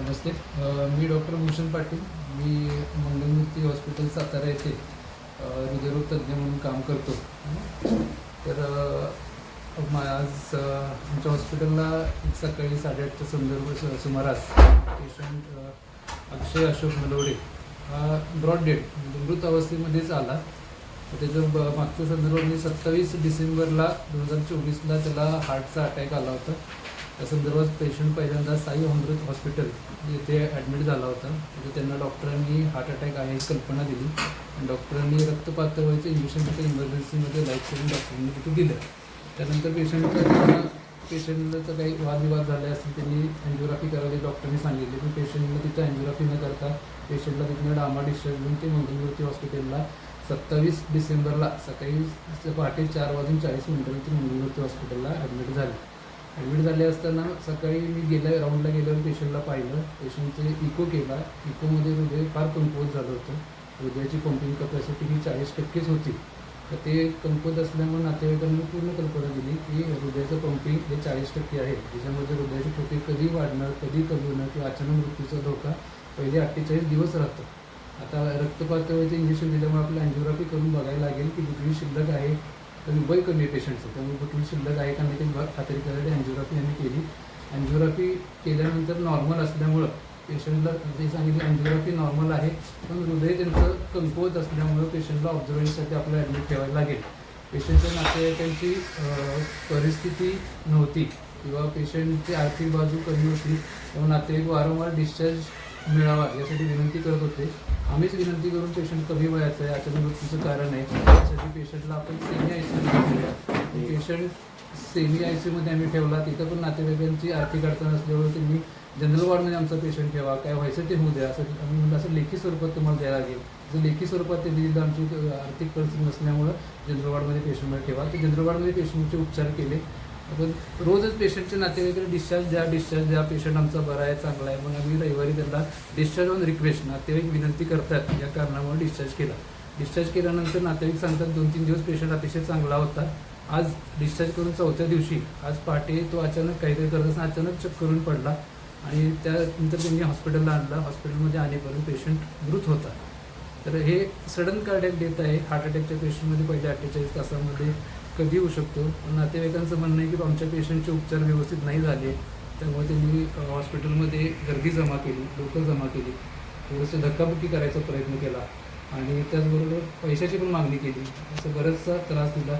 नमस्ते. मी डॉक्टर भूषण पाटील. मी मंगलमूर्ती हॉस्पिटल सातारा येथे हृदयरोग तज्ज्ञ म्हणून काम करतो. तर आज आमच्या हॉस्पिटलला सकाळी साडेआठच्या संदर्भ सुमारास पेशंट अक्षय अशोक मलवडे हा ब्रॉड डेड म्हणजे मृत अवस्थेमध्येच आला. तर त्याचं ब मागच्या संदर्भामध्ये सत्तावीस डिसेंबरला दोन हजार चोवीसला त्याला हार्टचा अटॅक आला होता. त्या संदर्भात पेशंट पहिल्यांदा साई अमृत हॉस्पिटल येथे ॲडमिट झाला होता. तिथे त्यांना डॉक्टरांनी हार्ट अटॅक आहे ही कल्पना दिली. आणि डॉक्टरांनी रक्त व्हायचं इंजेक्शन तिथे इमर्जन्सीमध्ये लाईफ सेविंग डॉक्टरांनी तिथे दिलं. त्यानंतर पेशंटचा पेशंटचा काही वादविवाद झाले असतील त्यांनी अँजिओग्राफी करायला डॉक्टरांनी सांगितले. पण पेशंटला तिथं अँजिओग्राफी न करता पेशंटला तिथनं डामा डिस्चार्ज घेऊन ते मंगलमूर्ती हॉस्पिटलला सत्तावीस डिसेंबरला सकाळी पहाटे चार वाजून चाळीस मिनिटांनी ते मंगलमूर्ती हॉस्पिटलला ॲडमिट झाले. ॲडमिट झाले असताना सकाळी मी गेल्या राऊंडला गेल्यावर पेशंटला पाहिलं. पेशंटचे इको केला. इकोमध्ये हृदय फार कमकुवत झालं होतं. हृदयाची पंपिंग कपॅसिटी ही चाळीस टक्केच होती. तर ते कमकुवत असल्यामुळे नातेवाईकांनी पूर्ण कल्पना दिली की हृदयाचं पंपिंग हे चाळीस टक्के आहे. त्याच्यामध्ये हृदयाची ठोके कधी वाढणार कधी कमी होणार किंवा अचानक मृत्यूचा धोका पहिले अठ्ठेचाळीस दिवस राहतो. आता रक्तपातळीचं इंजेक्शन दिल्यामुळे आपल्याला अँजिओग्राफी करून बघायला लागेल की कुठली शिल्लक आहे तर वय कमी पेशंट्स होते त्यामुळे तुम्ही शिल्लक आहे का नाही ते बघ- खात्री करायला अँजिओग्राफी आम्ही केली. अँजिओग्राफी केल्यानंतर नॉर्मल असल्यामुळं पेशंटला जे सांगितलं अँजिओग्राफी नॉर्मल आहे पण हृदय त्यांचं कमकुवत असल्यामुळं पेशंटला ऑब्झर्वेशनसाठी आपल्याला ॲडमिट ठेवायला लागेल. पेशंटच्या नातेवाईकांची परिस्थिती नव्हती किंवा पेशंटची आर्थिक बाजू कमी होती तेव्हा नातेवाईक वारंवार डिस्चार्ज मिळावा यासाठी विनंती करत होते. आम्हीच विनंती करून पेशंट कमी वयाचं आहे अचानक मृत्यूचं कारण आहे. त्यासाठी पेशंटला आपण semi I C patient semi I सीमध्ये आम्ही ठेवला तिथं पण नातेवाईकांची आर्थिक अडचण असल्यामुळे त्यांनी जनरल वॉर्डमध्ये आमचा पेशंट ठेवा. काय व्हायचं ते होऊ द्या. असं आम्ही म्हणलं असं लेखी स्वरूपात तुम्हाला द्यायला लागेल. जर लेखी स्वरूपात ते दिलं आमची आर्थिक परिस्थिती नसल्यामुळं जनरल वॉर्डमध्ये पेशंटमध्ये ठेवा. ते जनरल वॉर्डमध्ये पेशंटचे उपचार केले. आपण रोजच पेशंटच्या नातेवाईकडे डिस्चार्ज द्या डिस्चार्ज द्या पेशंट आमचा बरा आहे चांगला आहे मग आम्ही रविवारी त्यांना डिस्चार्ज ऑन रिक्वेस्ट नातेवाईक विनंती करतात या कारणामुळे डिस्चार्ज केला. डिस्चार्ज केल्यानंतर नातेवाईक सांगतात दोन तीन दिवस पेशंट अतिशय चांगला होता. आज डिस्चार्ज करून चौथ्या दिवशी आज पहाटे तो अचानक काहीतरी करत असताना अचानक चक्कर करून पडला आणि त्यानंतर त्यांनी हॉस्पिटलला आणला. हॉस्पिटलमध्ये आणेपर्यंत पेशंट मृत होता. तर हे सडन कार्डियक डेथ आहे. हार्ट अटॅकच्या पेशंटमध्ये पहिल्या अठ्ठेचाळीस तासामध्ये कधी होऊ शकतो. पण नातेवाईकांचं म्हणणं आहे की आमच्या पेशंटचे उपचार व्यवस्थित नाही झाले त्यामुळे त्यांनी हॉस्पिटलमध्ये गर्दी जमा केली लोकं जमा केली. थोडंसं धक्काबुक्की करायचा प्रयत्न केला आणि त्याचबरोबर पैशाची पण मागणी केली. असं बराचसा त्रास दिला.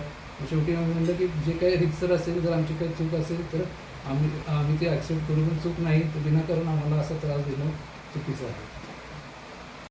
शेवटी आम्ही म्हणलं की जे काही रिक्सर असेल जर आमची काही चूक असेल तर आम्ही आम्ही ते ॲक्सेप्ट करू. पण चूक नाही तर विनाकारण आम्हाला असा त्रास देणं चुकीचं आहे.